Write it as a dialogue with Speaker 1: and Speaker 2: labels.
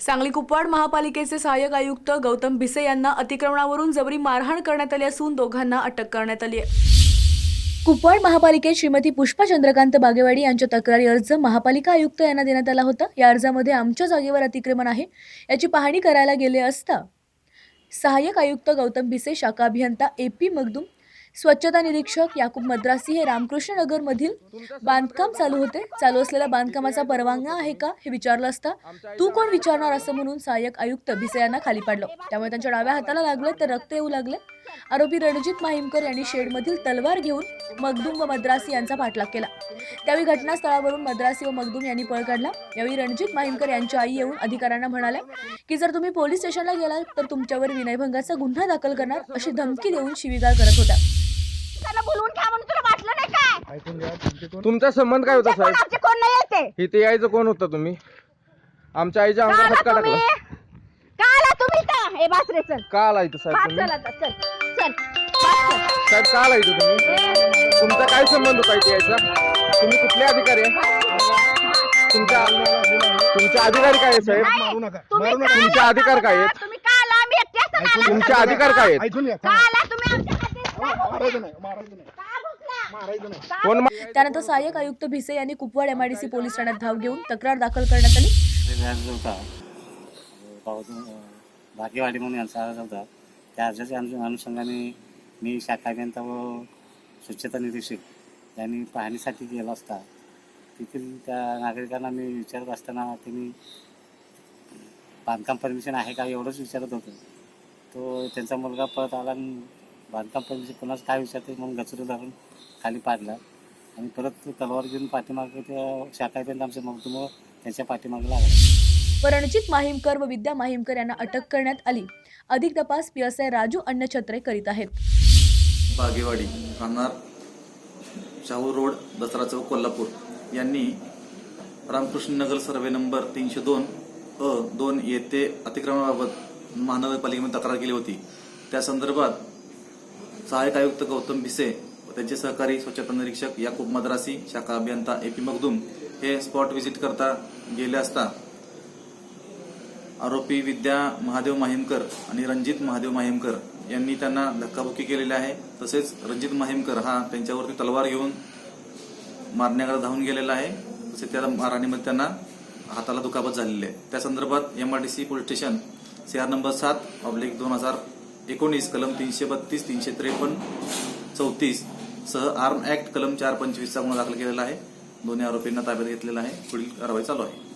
Speaker 1: सांगली कुपवाड महापालिकेचे सहाय्यक आयुक्त गौतम भिसे यांना अतिक्रमणावरून जबरी मारहाण करण्यात आली असून दोघांना अटक करण्यात आली आहे. कुपवाड महापालिकेत श्रीमती पुष्पा चंद्रकांत बागेवाडी यांच्या तक्रारी अर्ज महापालिका आयुक्त यांना देण्यात आला होता. या अर्जामध्ये आमच्या जागेवर अतिक्रमण आहे याची पाहणी करायला गेले असता सहाय्यक आयुक्त गौतम भिसे शाखा अभियंता ए पी मगदूम स्वच्छता निरीक्षक याकूब मद्रासी हे रामकृष्ण नगरमधील बांधकाम चालू होते. चालू असलेल्या बांधकामाचा परवानगा आहे का हे विचारलं असता तू कोण विचारणार असं म्हणून सहाय्यक आयुक्त भिसे यांना खाली पाडलं. त्यामुळे त्यांच्या डाव्या हाताला लागले तर रक्त येऊ लागले. आरोपी रणजित माहिमकर यांनी शेडमधील तलवार घेऊन मगदूम व मद्रासी यांचा पाठलाग केला. त्यावेळी घटनास्थळावरून मद्रासी व मगदूम यांनी पळ काढला. यावेळी रणजित माहिमकर यांची आई येऊन अधिकाऱ्यांना म्हणाल्या की जर तुम्ही पोलीस स्टेशनला गेलात तर तुमच्यावर विनयभंगाचा गुन्हा दाखल करणार अशी धमकी देऊन शिवीगाळ करत होत्या.
Speaker 2: त्याला बोलवून घ्या म्हणून तुला वाटलं नाही काय?
Speaker 3: ऐकून घ्या तुमचे कोण?
Speaker 4: तुमचा संबंध काय होता साहेब?
Speaker 2: आमचे कोण नाही येते?
Speaker 4: इथे यायचं कोण होता तुम्ही? आमच्या आईच्या
Speaker 2: का
Speaker 4: अंगावर
Speaker 2: आला
Speaker 4: फटका
Speaker 2: तुम्ही?
Speaker 4: टाकला.
Speaker 2: का आला तुम्ही इथं? हे बासरे चल.
Speaker 4: का आला इथं साहेब
Speaker 2: बास
Speaker 4: तुम्ही?
Speaker 2: चल आता चल. चल. बास चल.
Speaker 4: साहेब का आला इथं तुम्ही? तुमचा काय संबंध होता इथे यायचा? तुम्ही कुठले अधिकारी आहे? तुमच्या तुमचे अधिकारी काय आहे साहेब?
Speaker 2: नाही,
Speaker 3: मारू नका,
Speaker 2: तुम्ही
Speaker 3: मारू
Speaker 2: का
Speaker 3: नका.
Speaker 4: तुमचे
Speaker 2: आला
Speaker 4: अधिकार काय आहेत?
Speaker 2: तुम्ही का आला आम्ही एकटे असताना
Speaker 3: ऐकून
Speaker 2: आला?
Speaker 3: घ्या.
Speaker 4: तुमचे अधिकार काय आहेत?
Speaker 3: ऐकून घ्या
Speaker 2: का
Speaker 3: थांबा.
Speaker 2: आला तुम्ही आमच्या हाती? का
Speaker 3: मारायचं नाही मारायचं नाही.
Speaker 2: भुकला?
Speaker 3: मारायचं नाही.
Speaker 2: का
Speaker 4: कोण मा-
Speaker 1: त्यानंतर सहाय्यक आयुक्त भिसे यांनी कुपवाड एमआयडीसी पोलीस ठाण्यात धाव घेऊन तक्रार दाखल करण्यात आली.
Speaker 5: अर्ज होता भाग्यवाडी म्हणून यांचा अर्ज होता. त्या अर्जाच्या अनु अनुषंगाने मी शाखा अभियंता व स्वच्छता निरीक्षक यांनी पाहणीसाठी गेला असता. तेथील त्या नागरिकांना मी विचारत असताना त्यांनी बांधकाम परमिशन आहे का एवढंच विचारत होतं. तो त्यांचा मुलगा परत आला आणि बांधकाम परमिशन कोणाच काय विचारते म्हणून गचुरी धरून खाली पाडला. आणि परत तलवार घेऊन पाठीमागे त्या शाखा अभियंता आमच्या मग त्यांच्या पाठीमागे लागला.
Speaker 1: व रणजित माहिमकर व विद्या माहिमकर यांना अटक करण्यात आली. अधिक तपास P S I Raju Annachhatre करीत आहेत.
Speaker 6: बागेवाडी राहणार शाहू रोड दसरा चौक कोल्हापूर. यांनी रामकृष्ण नगर सर्वे नंबर तीनशे दोन अ दोन येथे अतिक्रमणाबाबत महानगरपालिकेमध्ये तक्रार केली होती. त्या संदर्भात सहाय्यक आयुक्त गौतम भिसे व त्यांचे सहकारी स्वच्छता निरीक्षक याकूब मद्रासी शाखा अभियंता ए पी मखदूम हे स्पॉट व्हिजिट करता गेले असता आरोपी विद्या महादेव माहिमकर आणि रणजित महादेव माहिमकर यांनी त्यांना धक्काबुक्की केलेली आहे. तसेच रणजित माहिमकर हा त्यांच्यावरती तलवार घेऊन मारण्याकडे धावून गेलेला आहे. तसेच त्या मारहाणीमध्ये त्यांना हाताला दुखापत झालेली आहे. त्या संदर्भात MRDC police station CR number सात ऑब्लिक दोन हजार एकोणीस कलम तीनशे बत्तीस तीनशे त्रेपन्न चौतीस सह आर्म ऍक्ट कलम चार पंचवीसचा गुन्हा दाखल केलेला आहे. दोन्ही आरोपींना ताब्यात घेतलेला आहे. पुढील कारवाई चालू आहे.